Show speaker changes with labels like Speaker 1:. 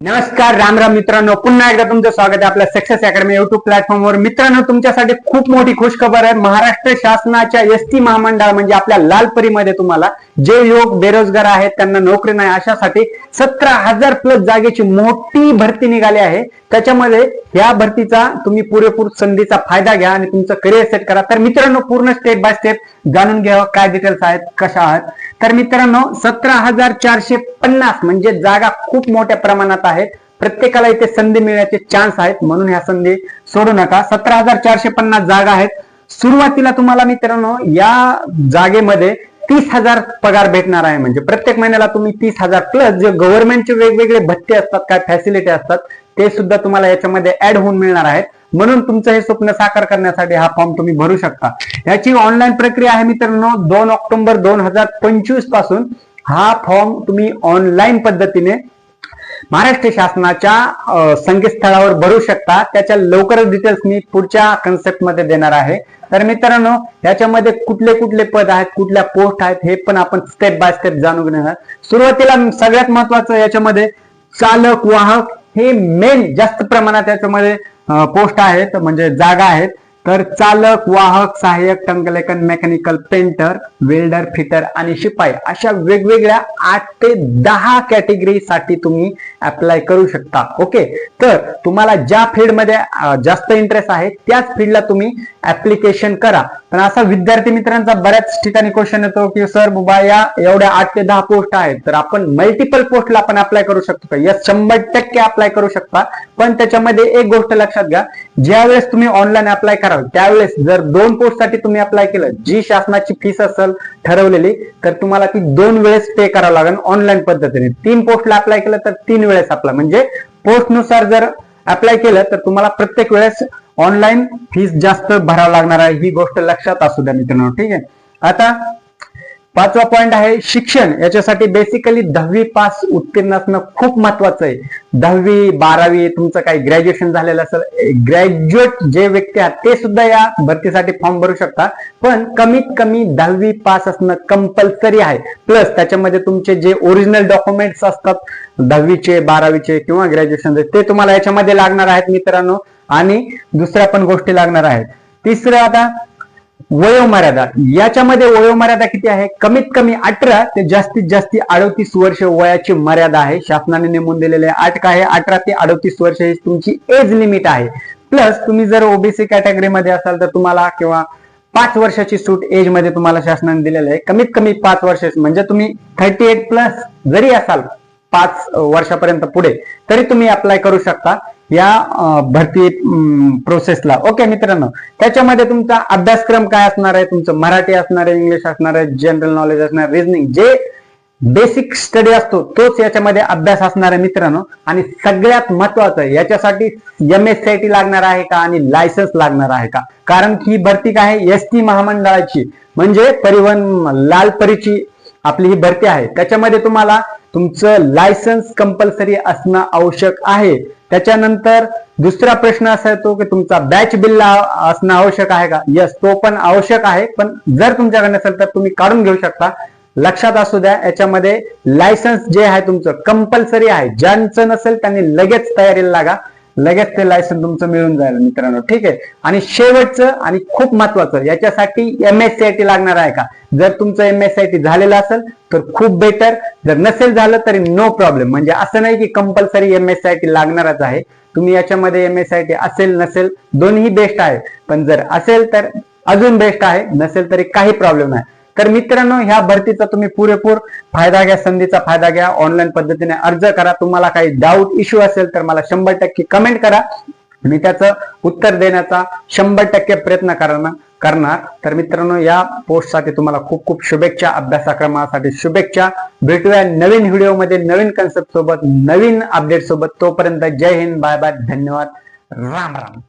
Speaker 1: नमस्कार राम राम मित्रांनो. पुन्हा एकदा तुमचं स्वागत आहे आपल्या सक्सेस अकॅडमी युट्यूब प्लॅटफॉर्मवर मित्रांनो तुमच्यासाठी खूप मोठी खुशखबर आहे. महाराष्ट्र शासनाच्या एस टी महामंडळ म्हणजे आपल्या लालपरीमध्ये तुम्हाला जे युवक बेरोजगार आहेत त्यांना नोकरी नाही अशासाठी सतरा हजार प्लस जागेची मोठी भरती निघाली आहे. त्याच्यामध्ये या भरतीचा तुम्ही पुरेपूर संधीचा फायदा घ्या आणि तुमचं करिअर सेट करा. तर मित्रांनो पूर्ण स्टेप बाय स्टेप जाणून घ्या काय डिटेल्स आहेत कशा आहेत. तर मित्रांनो सतरा हजार चारशे पन्नास म्हणजे जागा खूप मोठ्या प्रमाणात आहेत. प्रत्येकाला इथे संधी मिळण्याचे चान्स आहेत. म्हणून ह्या संधी सोडू नका. सतरा हजार चारशे पन्नास जागा आहेत. सुरुवातीला तुम्हाला मित्रांनो या जागेमध्ये तीस हजार पगार भेटणार आहे. म्हणजे प्रत्येक महिन्याला तुम्ही तीस हजार प्लस जे गव्हर्नमेंटचे वेगवेगळे भत्ते असतात काय फॅसिलिटी असतात ते सुद्धा तुम्हाला याच्यामध्ये ऍड होऊन मिळणार आहेत. म्हणून तुमचं हे स्वप्न साकार करण्यासाठी हा फॉर्म तुम्ही भरू शकता. याची ऑनलाईन प्रक्रिया आहे मित्रांनो दोन ऑक्टोबर दोन हजार पंचवीसपासून हा फॉर्म तुम्ही ऑनलाईन पद्धतीने महाराष्ट्र शासनाच्या संकेतस्थळावर भरू शकता. त्याच्या लवकरच डिटेल्स मी पुढच्या कन्सेप्टमध्ये देणार आहे. तर मित्रांनो याच्यामध्ये कुठले कुठले पद आहेत कुठल्या पोस्ट आहेत हे पण आपण स्टेप बाय स्टेप जाणून घेणार. सुरुवातीला सगळ्यात महत्वाचं याच्यामध्ये चालक वाहक हे मेन जास्त प्रमाणात याच्यामध्ये पोस्ट आहेत म्हणजे जागा आहेत. तर चालक वाहक सहाय्यक टंकलेखन मेकॅनिकल पेंटर वेल्डर फिटर आणि शिपाई अशा वेगवेगळ्या आठ ते दहा कॅटेगरी साठी तुम्ही अप्लाय करू शकता. ओके तर तुम्हाला ज्या फील्डमध्ये जास्त इंटरेस्ट आहे त्याच फील्डला तुम्ही ऍप्लिकेशन करा. पण असा विद्यार्थी मित्रांचा बऱ्याच ठिकाणी क्वेश्चन येतो की सर बाबा या एवढ्या आठ ते दहा पोस्ट आहेत तर आपण मल्टिपल पोस्टला आपण अप्लाय करू शकतो का? या शंभर टक्के अप्लाय करू शकता. पण त्याच्यामध्ये एक गोष्ट लक्षात घ्या. ज्यावेळेस तुम्ही ऑनलाईन अप्लाय करा त्यावेळेस जर दोन पोस्टसाठी तुम्ही अप्लाय केलं जी शासनाची फीस असेल ठरवलेली तर तुम्हाला ती दोन वेळेस पे करावं लागेल ऑनलाईन पद्धतीने. तीन पोस्टला अप्लाय केलं तर तीन वेळेस अप्लाय म्हणजे पोस्टनुसार जर अप्लाय केलं तर तुम्हाला प्रत्येक वेळेस ऑनलाईन फीस जास्त भरावं लागणार आहे. ही गोष्ट लक्षात असू द्या मित्रांनो ठीक आहे? आता पाचवा पॉइंट आहे शिक्षण. याच्यासाठी बेसिकली दहावी पास उत्तीर्ण असणं खूप महत्वाचं आहे. दहावी बारावी तुमचं काही ग्रॅज्युएशन झालेलं असेल ग्रॅज्युएट जे व्यक्ती आहेत ते सुद्धा या भरतीसाठी फॉर्म भरू शकता पण कमीत कमी दहावी पास असणं कंपल्सरी आहे. प्लस त्याच्यामध्ये तुमचे जे ओरिजिनल डॉक्युमेंट्स असतात दहावीचे बारावीचे किंवा ग्रॅज्युएशनचे ते तुम्हाला याच्यामध्ये लागणार आहेत मित्रांनो. आणि दुसऱ्या पण गोष्टी लागणार आहेत. तिसरं आता वयोमर्यादा. याच्यामध्ये वयोमर्यादा किती आहे? कमीत कमी अठरा ते जास्तीत जास्त अडतीस वर्ष वयाची मर्यादा आहे. शासनाने नेमून दिलेले आठ काय आहे? अठरा ते अडतीस वर्ष ही तुमची एज लिमिट आहे. प्लस तुम्ही जर ओबीसी कॅटेगरीमध्ये असाल तर तुम्हाला किंवा पाच वर्षाची सूट एजमध्ये तुम्हाला शासनाने दिलेलं आहे. कमीत कमी पाच वर्ष म्हणजे तुम्ही थर्टी एट प्लस जरी असाल पाच वर्षापर्यंत पुढे तरी तुम्ही अप्लाय करू शकता या भरती प्रोसेसला ओके मित्रांनो त्याच्यामध्ये तुमचा अभ्यासक्रम काय असणार आहे? तुमचं मराठी असणार आहे इंग्लिश असणार आहे जनरल नॉलेज असणार रिझनिंग जे बेसिक स्टडी असतो तोच याच्यामध्ये अभ्यास असणार आहे मित्रांनो. आणि सगळ्यात महत्वाचं याच्यासाठी M S C I T लागणार आहे का? आणि लायसन्स लागणार आहे का? कारण ही भरती काय आहे? एस टी महामंडळाची. म्हणजे परिवहन लाल परीची आपली ही भरती आहे. त्याच्यामध्ये तुम्हाला तुमचं लायसन्स कंपल्सरी असणं आवश्यक आहे. त्याच्यानंतर दुसरा प्रश्न असा येतो की तुमचा बॅच बिल असणं आवश्यक आहे का? यस तो पण आवश्यक आहे. पण जर तुमच्याकडे नसेल तर तुम्ही काढून घेऊ शकता. लक्षात असू द्या याच्यामध्ये लायसन्स जे आहे तुमचं कंपल्सरी आहे. ज्यांचं नसेल त्यांनी लगेच तयारीला लागा. लगेच ते लायसन्स तुमचं मिळून जाईल मित्रांनो. ठीक आहे? आणि शेवटचं आणि खूप महत्वाचं याच्यासाठी M S C I T लागणार आहे का? जर तुमचं M S C I T झालेलं असेल तर खूप बेटर जर नसेल झालं तरी नो प्रॉब्लेम म्हणजे असं नाही की compulsory M S C I T लागणारच आहे. तुम्ही याच्यामध्ये एम एस आय टी असेल नसेल दोन्ही बेस्ट आहे. पण जर असेल तर अजून बेस्ट आहे. नसेल तरी काही प्रॉब्लेम नाही. तर मित्रांनो ह्या भरतीचा तुम्ही पुरेपूर फायदा घ्या संधीचा फायदा घ्या. ऑनलाईन पद्धतीने अर्ज करा. तुम्हाला काही डाऊट इश्यू असेल तर मला शंभर टक्के कमेंट करा. मी त्याचं उत्तर देण्याचा शंभर टक्के प्रयत्न करणार करणार. तर मित्रांनो या पोस्टसाठी तुम्हाला खूप खूप शुभेच्छा. अभ्यासक्रमासाठी शुभेच्छा. भेटूया नवीन व्हिडिओमध्ये नवीन कन्सेप्ट सोबत नवीन अपडेट सोबत. तोपर्यंत जय हिंद. Bye bye. धन्यवाद. राम राम.